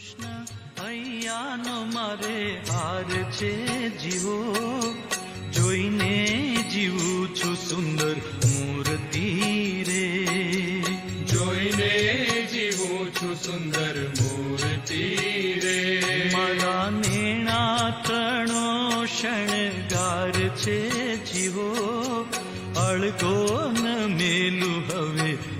કૃષ્ણ હૈયાનો મારે હાર છે જીવો. જોઈને જીવું છું સુંદર મૂર્તિ રે. જોઈને જીવું છું સુંદર મૂર્તિ રે. મારા નેણા તણો શણગાર છે જીવો. અળગો ન મેલું હવે